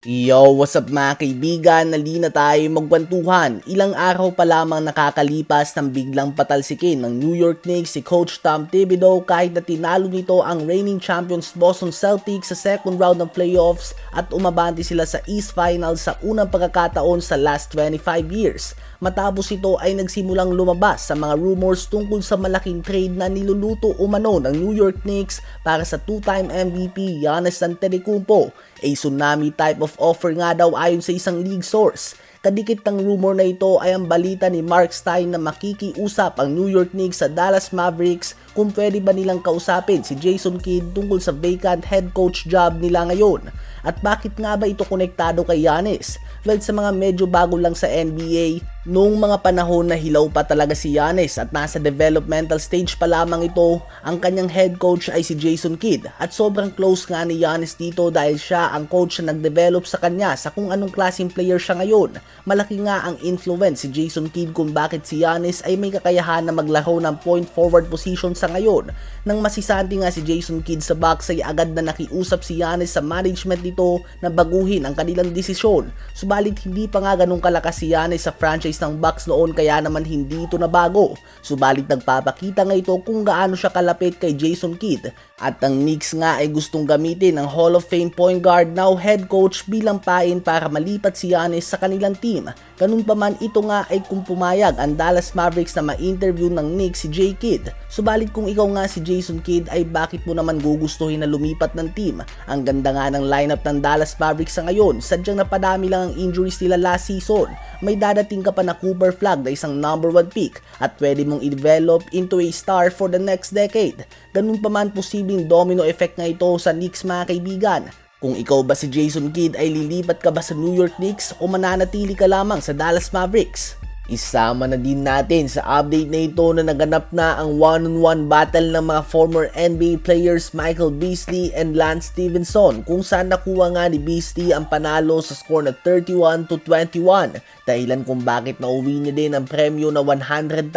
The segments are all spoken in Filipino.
Yo, what's up mga kaibigan? Nali na tayo magkwentuhan. Ilang araw pa lamang nakakalipas ng biglang patalsikin ng New York Knicks si Coach Tom Thibodeau kahit na tinalo nito ang reigning champions Boston Celtics sa second round ng playoffs at umabante sila sa East Finals sa unang pagkakataon sa last 25 years. Matapos ito ay nagsimulang lumabas sa mga rumors tungkol sa malaking trade na niluluto umano ng New York Knicks para sa two-time MVP Giannis Antetokounmpo. A tsunami type of offer nga daw ayon sa isang league source. Kadikit ng rumor na ito ay ang balita ni Mark Stein na makikiusap ang New York Knicks sa Dallas Mavericks kung pwede ba nilang kausapin si Jason Kidd tungkol sa vacant head coach job nila ngayon. At bakit nga ba ito konektado kay Giannis? Well, sa mga medyo bago lang sa NBA, noong mga panahon na hilaw pa talaga si Giannis at nasa developmental stage pa lamang ito, ang kanyang head coach ay si Jason Kidd at sobrang close nga ni Giannis dito dahil siya ang coach na nag-develop sa kanya sa kung anong klaseng player siya ngayon. Malaki nga ang influence si Jason Kidd kung bakit si Giannis ay may kakayahan na maglaro ng point forward position sa ngayon. Nang masisanti nga si Jason Kidd sa box ay agad na nakiusap si Giannis sa management nito na baguhin ang kanilang desisyon. Subalit hindi pa nga ganun kalakas si Giannis sa franchise ng Bucks noon kaya naman hindi ito nabago. Subalit nagpapakita nga ito kung gaano siya kalapit kay Jason Kidd. At ang Knicks nga ay gustong gamitin ang Hall of Fame point guard now head coach bilang pain para malipat si Giannis sa kanilang team. Ganun pa man ito nga ay kung pumayag ang Dallas Mavericks na ma-interview ng Knicks si J. Kidd. Subalit kung ikaw nga si Jason Kidd ay bakit mo naman gugustuhin na lumipat ng team? Ang ganda nga ng lineup ng Dallas Mavericks sa ngayon, sadyang napadami lang ang injuries nila last season. May dadating ka pa na Cooper Flag na isang number 1 pick at pwede mong i-develop into a star for the next decade. Ganun pa man posibleng domino effect nga ito sa Knicks mga kaibigan. Kung ikaw ba si Jason Kidd ay lilipat ka ba sa New York Knicks o mananatili ka lamang sa Dallas Mavericks? Isama na din natin sa update na ito na naganap na ang one-on-one battle ng mga former NBA players Michael Beasley and Lance Stevenson kung saan nakuha nga ni Beasley ang panalo sa score na 31 to 21 dahilan kung bakit nauwi niya din ang premyo na $100,000.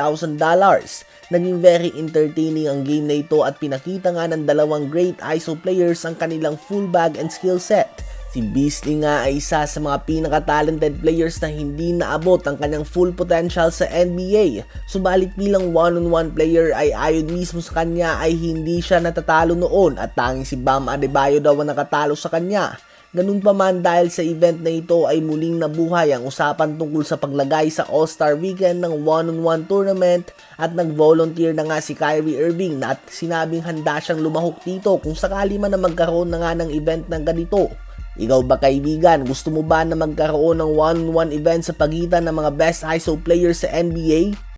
Naging very entertaining ang game na ito at pinakita nga ng dalawang great ISO players ang kanilang full bag and skill set. Si Beasley nga ay isa sa mga pinaka-talented players na hindi naabot ang kanyang full potential sa NBA. Subalit bilang one-on-one player ay ayon mismo sa kanya ay hindi siya natatalo noon at tanging si Bam Adebayo daw ang nakatalo sa kanya. Ganun pa man dahil sa event na ito ay muling nabuhay ang usapan tungkol sa paglagay sa All-Star Weekend ng one-on-one tournament at nag-volunteer na nga si Kyrie Irving na at sinabing handa siyang lumahok dito kung sakali man na magkaroon na nga ng event ng ganito. Ikaw ba kaibigan, gusto mo ba na magkaroon ng one-on-one event sa pagitan ng mga best ISO players sa NBA?